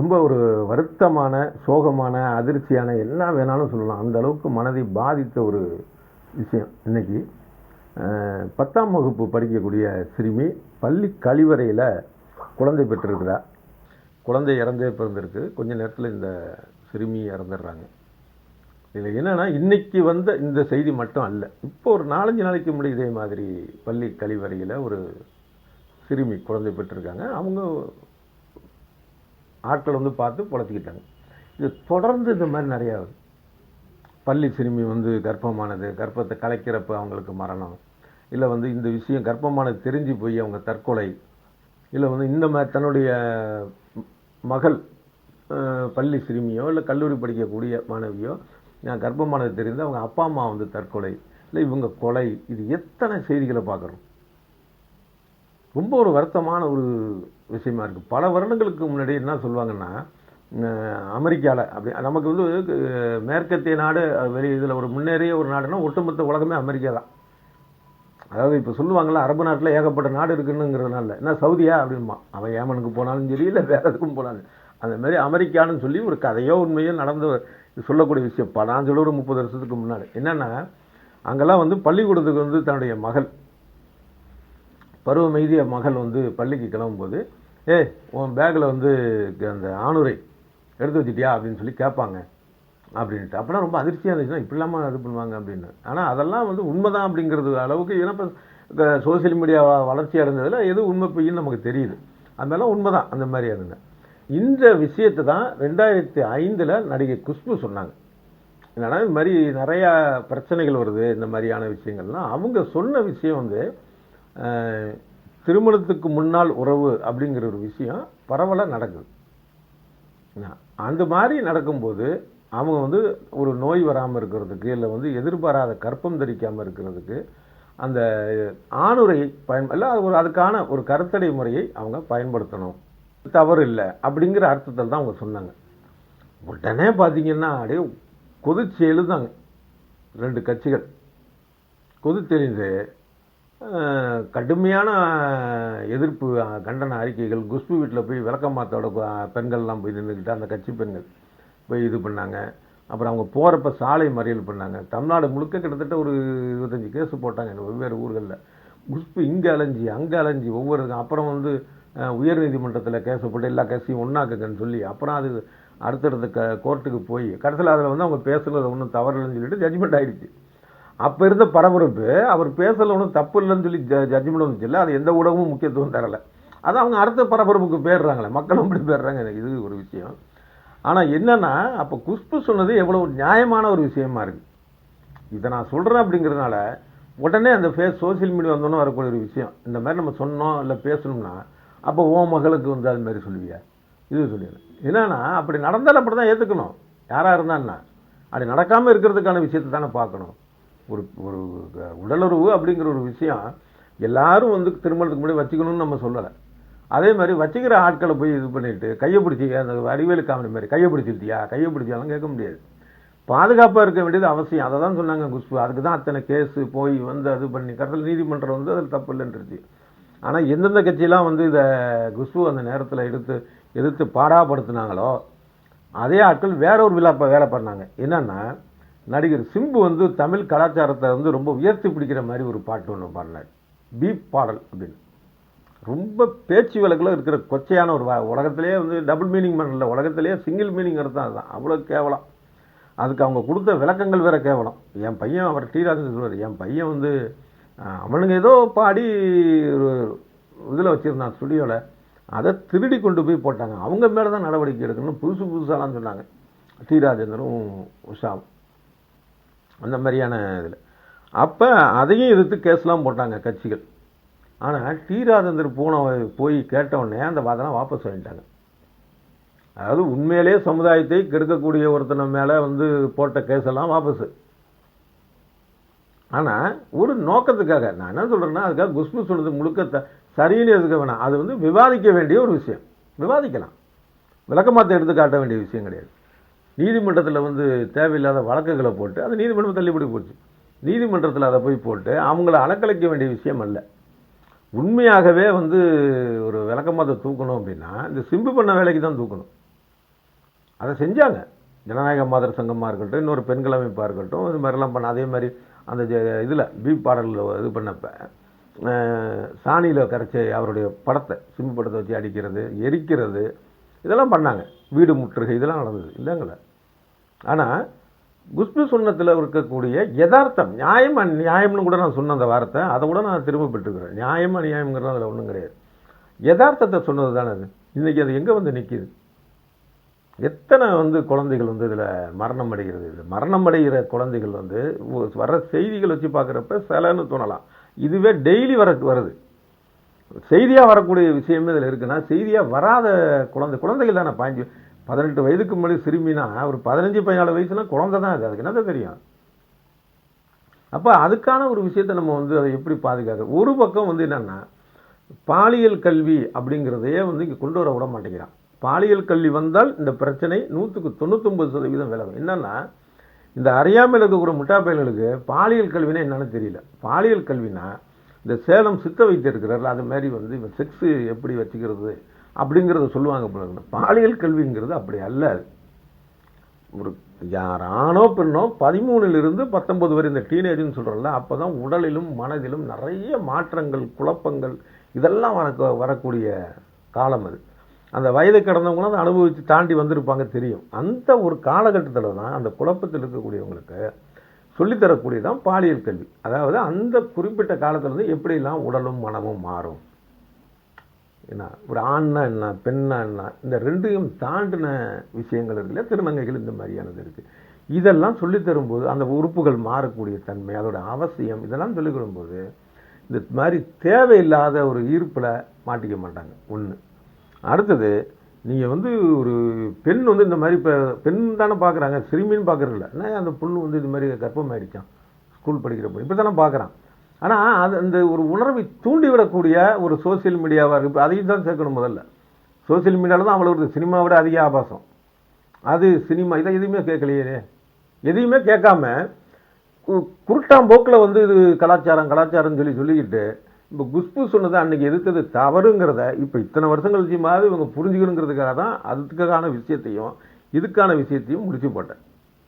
ரொம்ப ஒரு வருத்தமான சோகமான அதிர்ச்சியான என்ன வேணாலும் சொல்லலாம். அந்த அளவுக்கு மனதை பாதித்த ஒரு விஷயம் இன்னைக்கு. பத்தாம் வகுப்பு படிக்கக்கூடிய சிறுமி பள்ளி கழிவறையில் குழந்தை பெற்றிருக்கிறா. குழந்தை இறந்தே பிறந்திருக்கு. கொஞ்ச நேரத்தில் இந்த சிறுமி இறந்துடுறாங்க. இதில் என்னென்னா இன்றைக்கி வந்த இந்த செய்தி மட்டும் அல்ல. இப்போ ஒரு நாலஞ்சு நாளைக்கு முன்னாடி இதே மாதிரி பள்ளி கழிவறையில் ஒரு சிறுமி குழந்தை பெற்றிருக்காங்க. அவங்க ஆட்கள் வந்து பார்த்து பொழைச்சிக்கிட்டாங்க இது தொடர்ந்து இந்த மாதிரி நிறையா வருது பள்ளி சிறுமி வந்து கர்ப்பமானது கர்ப்பத்தை கலைக்கிறப்ப அவங்களுக்கு மரணம் இல்லை வந்து இந்த விஷயம் கர்ப்பமானது தெரிஞ்சு போய் அவங்க தற்கொலை இல்லை வந்து இந்த மாதிரி தன்னுடைய மகள் பள்ளி சிறுமியோ இல்லை கல்லூரி படிக்கக்கூடிய மாணவியோ நான் கர்ப்பமானது தெரிந்து அவங்க அப்பா அம்மா வந்து தற்கொலை இல்லை இவங்க கொலை இது எத்தனை செய்திகளை பார்க்குறோம்? ரொம்ப ஒரு வருத்தமான ஒரு விஷயமா இருக்குது பல வருடங்களுக்கு முன்னாடி என்ன சொல்லுவாங்கன்னா அமெரிக்காவில் அப்படி நமக்கு வந்து மேற்கத்திய நாடு வெளியே வெளி இதில் ஒரு முன்னேறிய ஒரு நாடுனா ஒட்டுமொத்த உலகமே அமெரிக்கா தான். அதாவது இப்போ சொல்லுவாங்கள்ல அரபு நாட்டில் ஏகப்பட்ட நாடு இருக்குன்னுங்கிறதுனால என்ன சவுதியா அப்படின்பா அவன் ஏமனுக்கு போனாலும் சரி இல்லை வேற எதுக்கும் போனாலும் அந்த மாதிரி அமெரிக்கான்னு சொல்லி ஒரு கதையோ உண்மையோ நடந்து சொல்லக்கூடிய விஷயம். இப்போ நான் சொல்ல ஒரு முப்பது வருஷத்துக்கு முன்னாடி. என்னென்னா அங்கெல்லாம் வந்து பள்ளிக்கூடத்துக்கு வந்து தன்னுடைய மகள் பருவ மகள் வந்து பள்ளிக்கு கிளம்பும்போது ஏ உன் பேக்கில் வந்து அந்த ஆணுரை எடுத்து வச்சிட்டியா? அப்படின்னு சொல்லி கேட்பாங்க. அப்படின்ட்டு அப்போலாம் ரொம்ப அதிர்ச்சியாக இருந்துச்சுன்னா இப்படி இல்லாமல் இது பண்ணுவாங்க அப்படின்னு. ஆனால் அதெல்லாம் வந்து உண்மைதான் அப்படிங்கிறது அளவுக்கு ஏன்னா இப்போ சோசியல் மீடியா வளர்ச்சி அடைஞ்சதில் எது உண்மை பொய்ன்னு நமக்கு தெரியுது. அதெல்லாம் உண்மைதான் அந்த மாதிரி அதுங்க இந்த விஷயத்தை தான் ரெண்டாயிரத்தி ஐந்தில் நடிகை குஷ்பு சொன்னாங்க. என்னன்னா இந்த மாதிரி நிறையா பிரச்சனைகள் வருது இந்த மாதிரியான விஷயங்கள்லாம். அவங்க சொன்ன விஷயம் வந்து திருமணத்துக்கு முன்னால் உறவு அப்படிங்கிற ஒரு விஷயம் பரவலாக நடக்குது. அந்த மாதிரி நடக்கும்போது அவங்க வந்து ஒரு நோய் வராமல் இருக்கிறதுக்கு இல்லை வந்து எதிர்பாராத கற்பம் தரிக்காமல் இருக்கிறதுக்கு அந்த ஆணுரை பயன் இல்லை அது ஒரு அதுக்கான ஒரு கருத்தடை முறையை அவங்க பயன்படுத்தணும். தவறு இல்லை அப்படிங்கிற அர்த்தத்தில் தான் அவங்க சொன்னாங்க. உடனே பார்த்தீங்கன்னா அப்படியே கொதிச்சு எழுதாங்க. ரெண்டு கட்சிகள். கொதித்தெறிந்து கடுமையான எதிர்ப்பு கண்டன அறிக்கைகள் குஷ்பு வீட்டில் போய் விளக்கமாத்தோட பெண்கள்லாம் போய் நின்றுக்கிட்டு அந்த கட்சி பெண்கள் போய் இது பண்ணாங்க. அப்புறம் அவங்க போகிறப்ப சாலை மறியல் பண்ணாங்க. தமிழ்நாடு முழுக்க கிட்டத்தட்ட ஒரு இருபத்தஞ்சி கேஸ் போட்டாங்க வெவ்வேறு ஊர்களில். குஷ்பு இங்கே அலைஞ்சி அங்கே அலைஞ்சி ஒவ்வொரு அப்புறம் வந்து உயர்நீதிமன்றத்தில் கேஸ் போட்டு எல்லா கேஸையும் ஒன்றாக்குங்கன்னு சொல்லி அப்புறம் அது அடுத்தடுத்த க கோர்ட்டுக்கு போய் கடைசியில் அதில் வந்து அவங்க பேசுனது ஒன்றும் தவறுன்னு சொல்லிட்டு ஜட்ஜ்மெண்ட் ஆகிடுச்சு அப்போ இருந்த பரபரப்பு அவர் பேசல ஒன்றும் தப்பு இல்லைன்னு சொல்லி ஜ ஜட்ஜ்மெண்ட் வந்துச்சுல்ல அது எந்த ஊடகமும் முக்கியத்துவம் தரலை. அது அவங்க அடுத்த பரபரப்புக்கு போயிடுறாங்களே மக்களும் அப்படி போயிடுறாங்க. எனக்கு இது ஒரு விஷயம். ஆனால் என்னென்னா அப்போ குஷ்பு சொன்னது எவ்வளோ நியாயமான ஒரு விஷயமா இருக்குது இதை நான் சொல்கிறேன் அப்படிங்கிறதுனால உடனே அந்த ஃபேஸ் சோஷியல் மீடியா வந்தோன்னே வரக்கூடிய ஒரு விஷயம். இந்த மாதிரி நம்ம சொன்னோம் இல்லை பேசணும்னா அப்போ ஓ மகளுக்கு வந்து அது மாதிரி சொல்லுவியா? இது சொல்லிடணும் என்னென்னா அப்படி நடந்தாலும் அப்படி தான் ஏற்றுக்கணும் யாராக இருந்தான்னா அப்படி நடக்காமல் இருக்கிறதுக்கான விஷயத்தை தானே பார்க்கணும். ஒரு ஒரு உடலுறவு அப்படிங்கிற ஒரு விஷயம் எல்லாரும் வந்து திருமணத்துக்கு முன்னாடி வச்சுக்கணும்னு நம்ம சொல்லலை. அதே மாதிரி வச்சுக்கிற ஆட்களை போய் இது பண்ணிட்டு கையை பிடிச்சி அந்த அறிவியல் காமெடி மாதிரி கையை பிடிச்சிருத்தியா கையை பிடிச்சாலும் கேட்க முடியாது. பாதுகாப்பாக இருக்க வேண்டியது அவசியம். அதை தான் சொன்னாங்க குஷ்பு. அதுக்கு தான் அத்தனை கேஸு போய் வந்து அது பண்ணி கடைசியில் நீதிமன்றம் வந்து அதில் தப்பு இல்லைன்றது ஆனால் எந்தெந்த கட்சியெலாம் வந்து இதை குஷ்பு அந்த நேரத்தில் எடுத்து எதிர்த்து பாடாப்படுத்தினாங்களோ அதே ஆட்கள் வேற ஒரு விழா வேலை பண்ணாங்க. என்னென்னா நடிகர் சிம்பு வந்து தமிழ் கலாச்சாரத்தை வந்து ரொம்ப உயர்த்தி பிடிக்கிற மாதிரி ஒரு பாட்டு ஒன்று பாடினார். பீப் பாடல் அப்படின்னு. ரொம்ப பேச்சு வழக்கில் இருக்கிற கொச்சையான ஒரு வா- உலகத்திலேயே வந்து டபுள் மீனிங் பண்ணல உலகத்திலேயே சிங்கிள் மீனிங் அர்த்தம் அதுதான். அவ்வளோ கேவலம். அதுக்கு அவங்க கொடுத்த விளக்கங்கள் வேறு கேவலம். என் பையன் அவர் டி. ராஜன் சொல்லுவார் என் பையன் வந்து அவனுங்க ஏதோ பாடி ஒரு இதில் வச்சுருந்தான் ஸ்டுடியோவில் அதை திருடி கொண்டு போய் போட்டாங்க. அவங்க மேலே தான் நடவடிக்கை எடுக்கணும்னு புதுசு புதுசாலாம் சொன்னாங்க. டி. ராஜேந்தரும் உஷாவும். அந்த மாதிரியான இதில். அப்போ அதையும் எதிர்த்து கேஸ்லாம் போட்டாங்க கட்சிகள். ஆனால் டி. ராஜேந்தர் போன போய் கேட்டவுடனே அந்த வாதனை வாபஸ் வாங்கிட்டாங்க. அதாவது உண்மையிலே சமுதாயத்தை கெடுக்கக்கூடிய ஒருத்தன மேலே வந்து போட்ட கேஸெல்லாம் வாபஸ். ஆனால் ஒரு நோக்கத்துக்காக நான் என்ன சொல்கிறேன்னா அதுக்காக குஸ்பு சொன்னது முழுக்க த- சரின்னு எதுக்க வேணாம். அது வந்து விவாதிக்க வேண்டிய ஒரு விஷயம். விவாதிக்கலாம். விளக்கமாற்ற எடுத்து காட்ட வேண்டிய விஷயம் கிடையாது. நீதிமன்றத்தில் வந்து தேவையில்லாத வழக்குகளை போட்டு அது நீதிமன்றம் தள்ளுபடி போச்சு. நீதிமன்றத்தில் அதை போய் போட்டு அவங்கள அலக்கழிக்க வேண்டிய விஷயம் அல்ல. உண்மையாகவே வந்து ஒரு விளக்கமாத்த தூக்கணும் அப்படின்னா இந்த சிம்பு பண்ண வேலைக்கு தான் தூக்கணும். அதை செஞ்சாங்க. ஜனநாயக மாதர் சங்கமாக இருக்கட்டும் இன்னொரு பெண்கள் அமைப்பாக இருக்கட்டும் இது மாதிரிலாம் பண்ண அதே மாதிரி அந்த இதில் பி பாடலில் இது பண்ணப்போ சாணியில் கரைச்சி அவருடைய படத்தை சிம்பு படத்தை வச்சு அடிக்கிறது எரிக்கிறது இதெல்லாம் பண்ணாங்க. வீடு முற்றுகை இதெல்லாம் நடந்தது. இல்லைங்கள? ஆனால் குஸ்பு சுண்ணத்தில் இருக்கக்கூடிய யதார்த்தம் நியாயம் நியாயம்னு கூட நான் சொன்ன அந்த வார்த்தை அதை கூட நான் திரும்ப பெற்றுக்கிறேன். நியாயம் அநியாயம்ங்கிறது அதில் ஒன்றும் கிடையாது. யதார்த்தத்தை சொன்னது தானே அது? இன்றைக்கி அது எங்கே வந்து நிற்கிது எத்தனை வந்து குழந்தைகள் வந்து இதில் மரணம் அடைகிறது? இது மரணம் அடைகிற குழந்தைகள் வந்து வர செய்திகள் வச்சு பார்க்குறப்ப சிலன்னு தோணலாம். இதுவே டெய்லி வர வருது. செய்தியாக வரக்கூடிய விஷயமே இதில் இருக்குன்னா செய்தியாக வராத குழந்தை குழந்தைகள் தானே பாஞ்சு பதினெட்டு வயதுக்கு முன்னாடி சிறுமினா ஒரு பதினஞ்சு பதினாலு வயசுனா குழந்தை தான் அது அதுக்கு என்னதான் தெரியும்? அப்போ அதுக்கான ஒரு விஷயத்தை நம்ம வந்து அதை எப்படி பாதுகாக்க ஒரு பக்கம் வந்து என்னென்னா பாலியல் கல்வி அப்படிங்கிறதையே வந்து இங்கே கொண்டு வர விட மாட்டேங்கிறான். பாலியல் கல்வி வந்தால் இந்த பிரச்சனை நூற்றுக்கு தொண்ணூத்தொம்பது சதவீதம் விலகும் என்னென்னா இந்த அறியாமையில் இருக்கக்கூடிய முட்டா பயல்களுக்கு பாலியல் கல்வினா என்னென்னு தெரியல. பாலியல் கல்வினா இந்த சேலம் சித்த வைத்திருக்கிறார்கள் அது மாதிரி வந்து இவன் செக்ஸு எப்படி வச்சுக்கிறது அப்படிங்கிறத சொல்லுவாங்க போல பாலியல் கல்விங்கிறது அப்படி அல்ல. ஒரு யார் ஆணோ பெண்ணோ பதிமூணுலேருந்து பத்தொன்பது வரை இந்த டீனேஜ்னு சொல்கிறோம்ல அப்போ தான் உடலிலும் மனதிலும் நிறைய மாற்றங்கள் குழப்பங்கள் இதெல்லாம் வர வரக்கூடிய காலம் அது. அந்த வயதை கடந்தவங்களும் அதை அனுபவித்து தாண்டி வந்திருப்பாங்க தெரியும். அந்த ஒரு காலகட்டத்தில் தான் அந்த குழப்பத்தில் இருக்கக்கூடியவங்களுக்கு சொல்லித்தரக்கூடியதான் பாலியல் கல்வி. அதாவது அந்த குறிப்பிட்ட காலத்தில் இருந்து எப்படிலாம் உடலும் மனமும் மாறும்? என்ன ஒரு ஆண்னா என்ன பெண்ணா என்ன இந்த ரெண்டையும் தாண்டின விஷயங்கள் இருக்குல்ல திருநங்கைகள் இந்த மாதிரியானது இருக்குது இதெல்லாம் சொல்லித் தரும்போது அந்த உறுப்புகள் மாறக்கூடிய தன்மை அதோட அவசியம் இதெல்லாம் சொல்லிக் கொடுக்கும்போது இந்த மாதிரி தேவையில்லாத ஒரு ஈர்ப்பில் மாட்டிக்க மாட்டாங்க. ஒன்று அடுத்தது நீங்கள் வந்து ஒரு பெண் வந்து இந்த மாதிரி இப்போ பெண் தானே பார்க்குறாங்க சிறுமின்னு பார்க்குறதில்ல என்ன அந்த பொண்ணு வந்து இது மாதிரி கர்ப்பமாயிடுச்சான் ஸ்கூல் படிக்கிற பொண்ணு. இப்படி தானே பார்க்குறான் ஆனால் அது அந்த ஒரு உணர்வை தூண்டிவிடக்கூடிய ஒரு சோஷியல் மீடியாவாக இருக்குது இப்போ அதையும் தான் சேர்க்கணும் முதல்ல. சோஷியல் மீடியாவில் தான் அவ்வளோ ஒரு சினிமா விட அதிக ஆபாசம். அது சினிமா இதை எதுவுமே கேட்கலையே. எதையுமே கேட்காம கு- குருட்டாம்போக்கில் வந்து இது கலாச்சாரம் கலாச்சாரம்னு சொல்லி சொல்லிக்கிட்டு இப்போ குஷ்பு சொன்னதை அன்றைக்கி எதிர்த்தது தவறுங்கிறத இப்போ இத்தனை வருஷம் கழிச்சு மாதிரி இவங்க புரிஞ்சுக்கணுங்கிறதுக்காக தான் அதுக்கான விஷயத்தையும் இதுக்கான விஷயத்தையும் முடிச்சு போட்டேன்.